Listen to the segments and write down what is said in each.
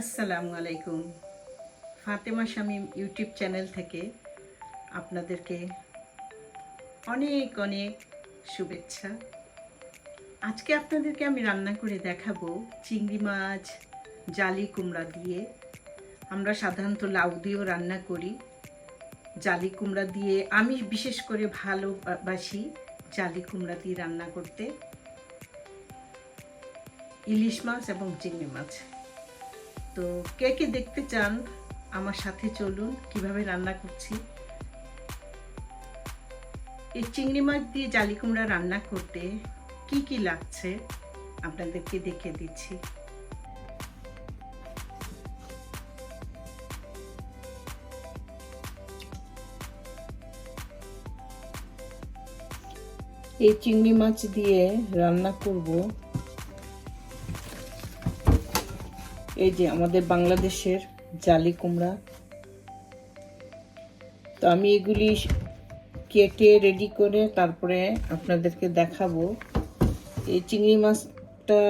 আসসালামু আলাইকুম। Fatema Shamim YouTube channel থেকে আপনাদেরকে অনেক অনেক শুভেচ্ছা। আজকে আপনাদেরকে আমি রান্না করে দেখাবো চিংড়ি মাছ, জালি কুমড়া দিয়ে। আমরা সাধারণত লাউ দিয়েও রান্না করি। জালি কুমড়া দিয়ে আমি বিশেষ করে ভালোবাসি জালি কুমড়া দিয়ে রান্না করতে। ইলিশ মাছ এবং চিংড়ি মাছ। তো কে কে দেখতে চান, আমার সাথে চলুন, কীভাবে রান্না করছি? এই চিংড়ি মাছ দিয়ে জালি কুমড়া রান্না করতে কি কি লাগছে, আপনাদেরকে দেখে দিচ্ছি। এই চিংড়ি মাছ দিয়ে রান্না করব এই যে আমাদের বাংলাদেশের জালি কুমড়া। তো আমি এগুলি কেটে রেডি করে তারপরে আপনাদেরকে দেখাবো। এই চিংড়ি মাছটা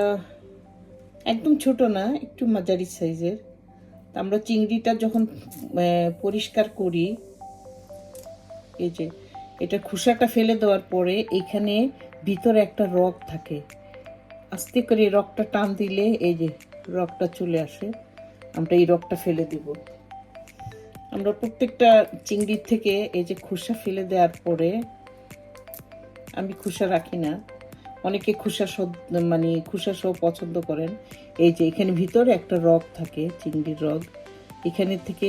একদম ছোট না, একটু মাঝারি সাইজের। তা আমরা চিংড়িটা যখন পরিষ্কার করি, এই যে, এটা খোসাটা ফেলে দেওয়ার পরে এখানে ভিতরে একটা রগ থাকে। আস্তে করে রগটা টান দিলে এই যে রগটা চলে আসে, আমরা এই রগটা ফেলে দিব। আমরা প্রত্যেকটা চিংড়ির থেকে এই যে খোসা ফেলে দেওয়ার পরে, আমি খোসা রাখি না। অনেকে খোসা মানে খোসা সহ পছন্দ করেন। এই যে এখানে ভিতরে একটা রগ থাকে, চিংড়ির রগ। এখানে থেকে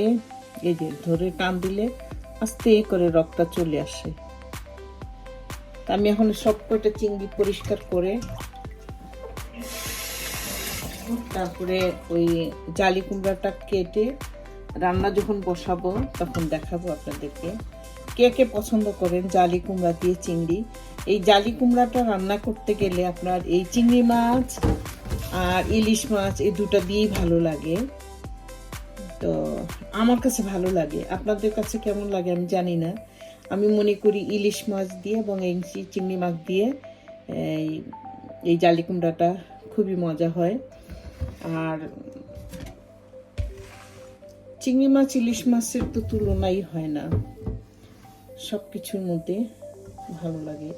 এই যে ধরে টান দিলে আস্তে করে রগটা চলে আসে। আমি এখন সব কয়টা চিংড়ি পরিষ্কার করে তারপরে ওই জালি কুমড়াটা কেটে রান্না যখন বসাবো, তখন দেখাবো আপনাদেরকে। কে কে পছন্দ করেন জালি কুমড়া দিয়ে চিংড়ি? এই জালি কুমড়াটা রান্না করতে গেলে আপনার এই চিংড়ি মাছ আর ইলিশ মাছ এই দুটো দিয়েই ভালো লাগে। তো আমার কাছে ভালো লাগে। আপনাদের কাছে কেমন লাগে আমি জানি না। আমি মনে করি ইলিশ মাছ দিয়ে এবং এই চিংড়ি মাছ দিয়ে, এই এই জালি কুমড়াটা খুবই মজা হয়। আর চিংড়ি মাছ, ইলিশ মাছের তো তুলনাই হয় না। সব কিছুর মধ্যে ভালো লাগে।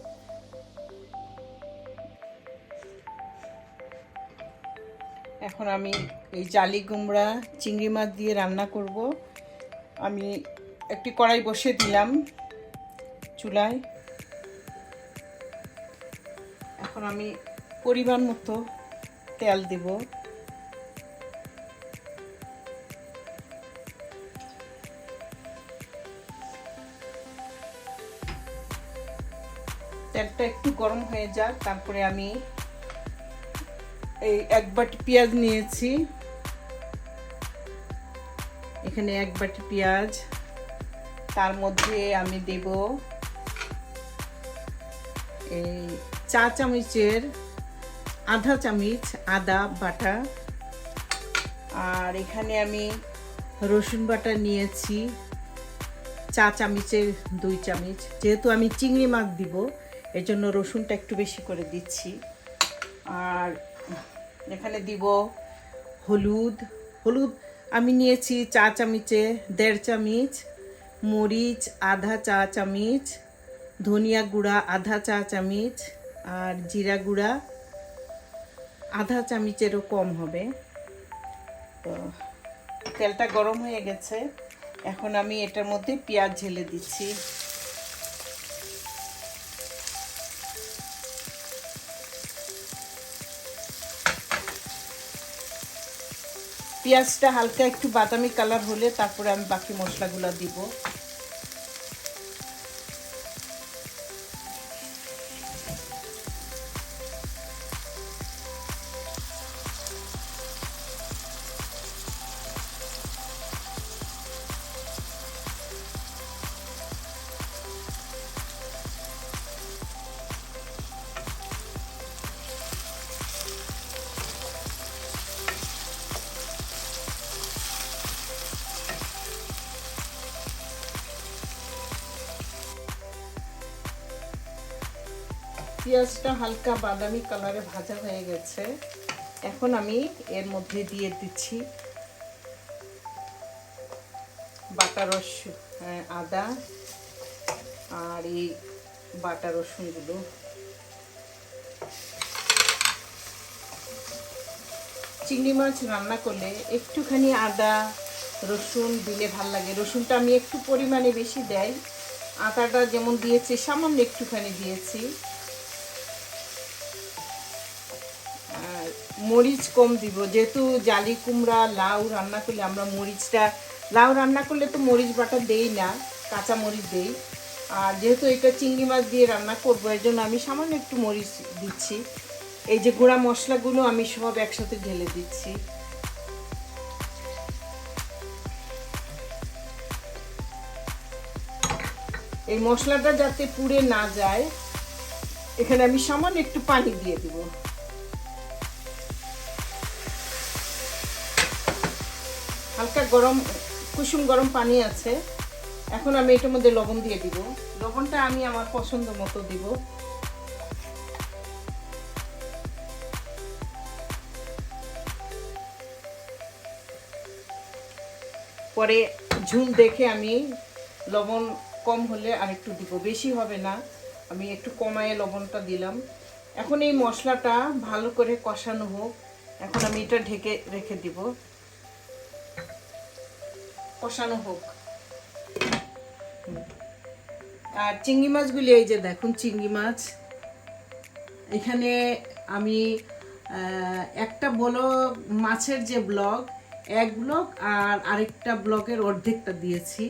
এখন আমি এই জালি কুমড়া, চিংড়ি মাছ দিয়ে রান্না করব। আমি একটি কড়াই বসিয়ে দিলাম চুলায়। এখন আমি পরিমাণ মতো তেল দেব। তেলটা একটু গরম হয়ে যাক, তারপরে আমি এই এক বাটি পেঁয়াজ নিয়েছি। এখানে এক বাটি পেঁয়াজ। তার মধ্যে আমি দেব এই চা চামচের আধা চামচ আদা বাটা। আর এখানে আমি রসুন বাটা নিয়েছি, চা চামচের দুই চামচ। যেহেতু আমি চিংড়ি মাছ দিব এই জন্য রসুনটা একটু বেশি করে দিচ্ছি। আর এখানে দিব হলুদ। হলুদ আমি নিয়েছি চা চামচে, দেড় চামচ, মরিচ, আধা চা চামচ, ধনিয়া গুঁড়া, আধা চা চামচ, আর জিরা গুঁড়া। আধা চামচেরও কম হবে। তো তেলটা গরম হয়ে গেছে। এখন আমি এটার মধ্যে পেঁয়াজ ঝেলে দিচ্ছি। পেঁয়াজটা হালকা একটু বাদামি কালার হলে তারপরে আমি বাকি মশলাগুলো দিব। পেঁয়াজটা হালকা বাদামি কালারে ভাজা হয়ে গেছে। এখন আমি এর মধ্যে দিয়ে দিচ্ছি বাটা রস হ্যাঁ, আদা আর এই বাটা রসুনগুলো। চিংড়ি মাছ রান্না করলে একটুখানি আদা রসুন দিলে ভালো লাগে। রসুনটা আমি একটু পরিমাণে বেশি দেয় আদাটা যেমন দিয়েছি সামান্য একটুখানি দিয়েছি। আর মরিচ কম দিব। যেহেতু জালি কুমড়া, লাউ রান্না করলে আমরা মরিচটা, লাউ রান্না করলে তো মরিচ বাটা দেই না, কাঁচা মরিচ দেই। আর যেহেতু এটা চিংড়ি মাছ দিয়ে রান্না করব, এর জন্য আমি সামান্য একটু মরিচ দিচ্ছি। এই যে গুঁড়া মশলাগুলো আমি সব একসাথে ঢেলে দিচ্ছি। এই মশলাটা যাতে পুড়ে না যায়, এখানে আমি সামান্য একটু পানি দিয়ে দিব। হালকা গরম, কুসুম গরম পানি আছে। এখন আমি এটার মধ্যে লবণ দিয়ে দিব। লবণটা আমি আমার পছন্দ মতো দিব। পরে ঝুল দেখে আমি লবণ কম হলে আর একটু দিব। বেশি হবে না। আমি একটু কমায়ে লবণটা দিলাম। এখন এই মশলাটা ভালো করে কষানো হোক। এখন আমি এটা ঢেকে রেখে দিব। কষানো হোক। আর চিংড়ি মাছগুলি এই যে দেখুন, চিংড়ি মাছ। এখানে আমি একটা বলো মাছের যে ব্লগ, এক ব্লগ আর আরেকটা ব্লগের অর্ধেকটা দিয়েছি।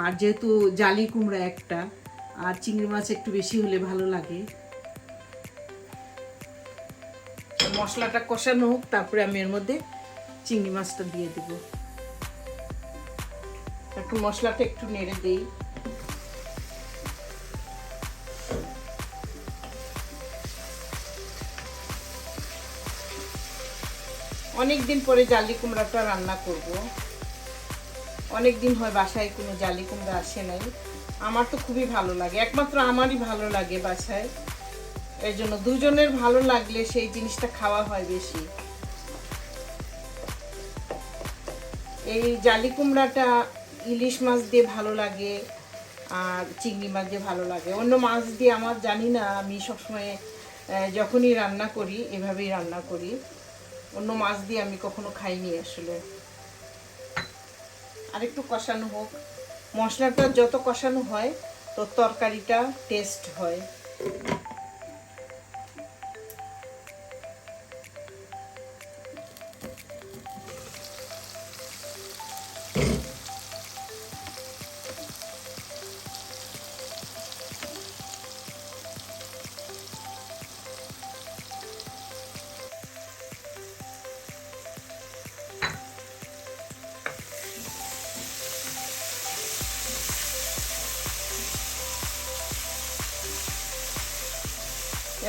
আর যেহেতু জালি কুমড়া একটা, আর চিংড়ি মাছ একটু বেশি হলে ভালো লাগে। মশলাটা কষানো হোক, তারপরে আমি এর মধ্যে চিংড়ি মাছটা দিয়ে দেব। একটু মশলাটা একটু নেড়ে দিই। অনেক দিন পরে জালি কুমড়াটা রান্না করব। অনেক দিন হয় বাসায় কোনো জালি কুমড়া আসে নাই। আমার তো খুবই ভালো লাগে, একমাত্র আমারই ভালো লাগে বাসায়। এই জন্য দুজনের ভালো লাগলে সেই জিনিসটা খাওয়া হয় বেশি। এই জালি কুমড়াটা ইলিশ মাছ দিয়ে ভালো লাগে আর চিংড়ি মাছ দিয়ে ভালো লাগে। অন্য মাছ দিয়ে আমার জানি না, আমি সবসময় যখনই রান্না করি, এভাবেই রান্না করি। অন্য মাছ দিয়ে আমি কখনো খাইনি আসলে। আর একটু কষানো হোক। মশলাটা যত কষানো হয় তো তরকারিটা টেস্ট হয়।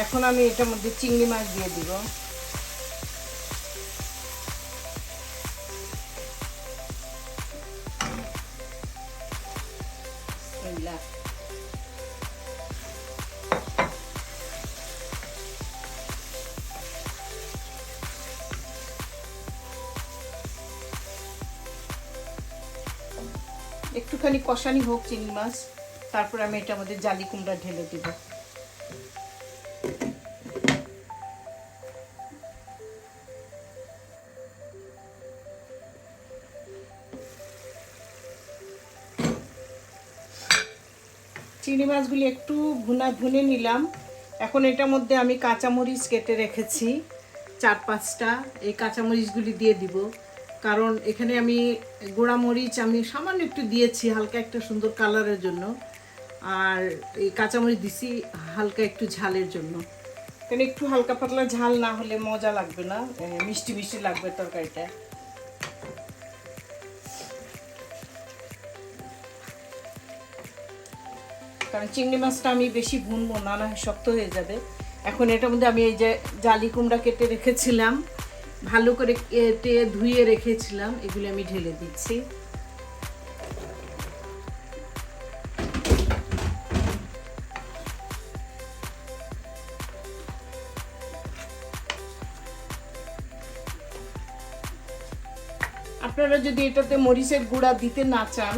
এখন আমি এটার মধ্যে চিংড়ি মাছ দিয়ে দিব। একটুখানি কষানি হোক চিংড়ি মাছ, তারপর আমি এটার মধ্যে জালি কুমড়া ঢেলে দিব। চিংড়ি মাছগুলি একটু ভুনা ভুনে নিলাম। এখন এটার মধ্যে আমি কাঁচামরিচ কেটে রেখেছি, চার পাঁচটা। এই কাঁচামরিচগুলি দিয়ে দিব। কারণ এখানে আমি গোড়ামরিচ আমি সামান্য একটু দিয়েছি হালকা একটা সুন্দর কালারের জন্য। আর এই কাঁচামরিচ দিছি হালকা একটু ঝালের জন্য। কারণ একটু হালকা পাতলা ঝাল না হলে মজা লাগবে না মিষ্টি মিষ্টি লাগবে তরকারিটা। কারণ চিংড়ি মাছটা আমি বেশি ভুনবো না না শক্ত হয়ে যাবে। এখন এটার মধ্যে আমি এই যে জালি কুমড়া কেটে রেখেছিলাম, ভালো করে কেটে ধুয়ে রেখেছিলাম, এগুলো আমি ঢেলে দিচ্ছি। আপনারা যদি এটাতে মরিচের গুঁড়া দিতে না চান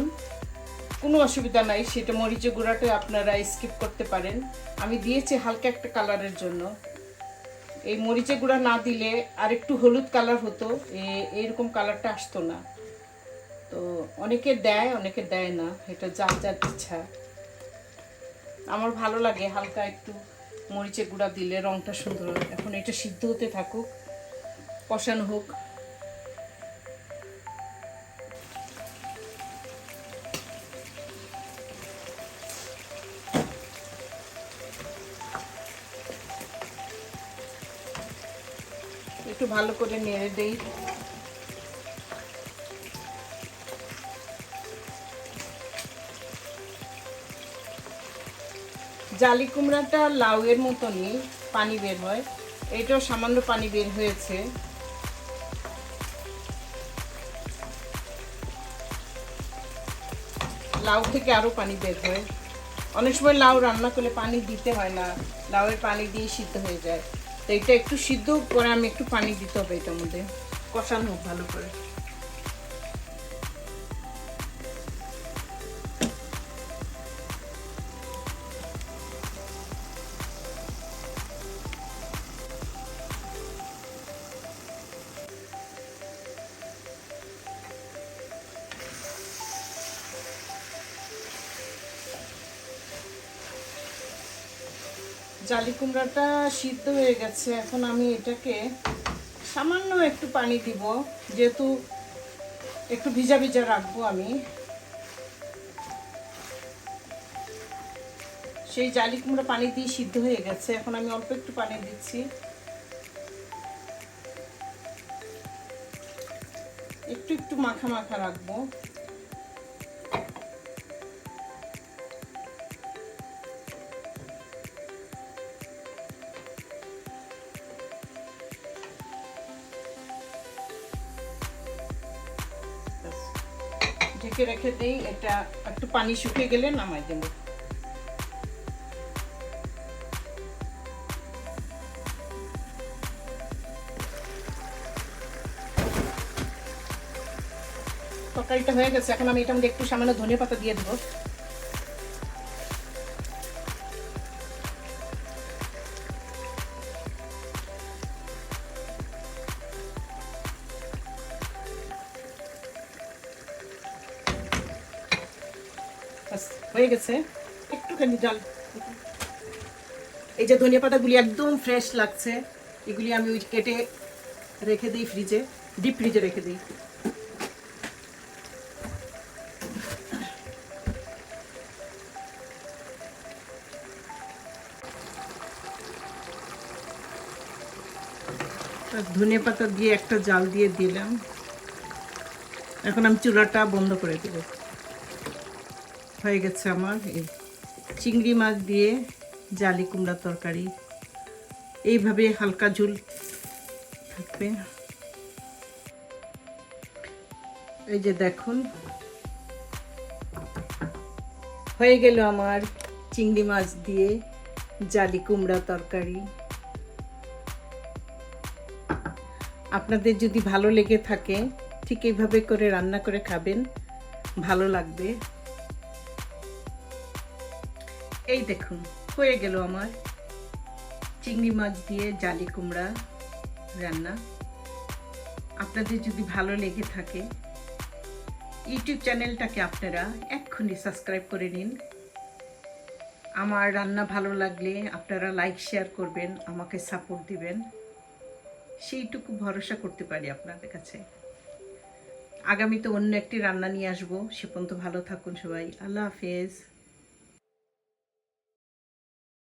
কোনো অসুবিধা নাই, সেটা মরিচের গুঁড়াটা আপনারা স্কিপ করতে পারেন। আমি দিয়েছি হালকা একটা কালারের জন্য। এই মরিচের গুঁড়া না দিলে আর একটু হলুদ কালার হতো এইরকম কালারটা আসতো না। তো অনেকে দেয় অনেকে দেয় না, এটা যার যার ইচ্ছা। আমার ভালো লাগে হালকা একটু মরিচের গুঁড়া দিলে রংটা সুন্দর এখন এটা সিদ্ধ হতে থাকুক, কষানো হোক। ভালো করে নেড়ে দেই। জালি কুমড়াটা লাউয়ের মতনই পানি বের হয়। এটাও সামান্য পানি বের হয়েছে। লাউ থেকে আরও পানি বের হয়। অনেক সময় লাউ রান্না করলে পানি দিতে হয় না। লাউয়ের পানি দিয়ে সিদ্ধ হয়ে যায়। তো এটা একটু সিদ্ধ করে আমি একটু পানি দিতে হবে এটার মধ্যে। কষানো ভালো করে। কুমড়াটা সিদ্ধ হয়ে গেছে, এখন আমি এটাকে সামান্য একটু পানি দিব, যেহেতু একটু ভিজা ভিজা রাখব আমি। সেই জালি কুমড়া পানি দিয়ে সিদ্ধ হয়ে গেছে, এখন আমি অল্প একটু পানি দিচ্ছি। একটু একটু মাখা মাখা রাখব। ঢেকে রেখে দিই, এটা একটু পানি শুকিয়ে গেলে নামাই দেব। তরকারিটা হয়ে গেছে, এখন আমি এটা মধ্যে একটু সামান্য ধনে পাতা দিয়ে দেবো। হয়ে গেছে। একটুখানি জল। এই যে ধনিয়া পাতাগুলি একদম ফ্রেশ লাগছে, এগুলি আমি ওই কেটে রেখে দিই ফ্রিজে ডিপ ফ্রিজে রেখে দিই। ধনিয়া পাতা দিয়ে একটা জাল দিয়ে দিলাম। এখন আমি চুলাটা বন্ধ করে দেবো। হয়ে গেছে আমার। এই চিংড়ি মাছ দিয়ে জালি কুমড়া তরকারি। এইভাবে হালকা ঝুল থাকবে। এই যে দেখুন, হয়ে গেল আমার চিংড়ি মাছ দিয়ে জালি কুমড়া তরকারি। আপনাদের যদি ভালো লেগে থাকে, ঠিক এইভাবে করে রান্না করে খাবেন, ভালো লাগবে। এই দেখুন, হয়ে গেল আমার চিংড়ি মাছ দিয়ে জালি কুমড়া রান্না। আপনাদের যদি ভালো লেগে থাকে, ইউটিউব চ্যানেলটাকে আপনারা এক্ষুনি সাবস্ক্রাইব করে নিন। আমার রান্না ভালো লাগলে আপনারা লাইক, শেয়ার করবেন, আমাকে সাপোর্ট দিবেন। সেইটুকু ভরসা করতে পারি আপনাদের কাছে। আগামীতে অন্য একটি রান্না নিয়ে আসব। সে পর্যন্ত ভালো থাকুন সবাই। আল্লাহ হাফেজ।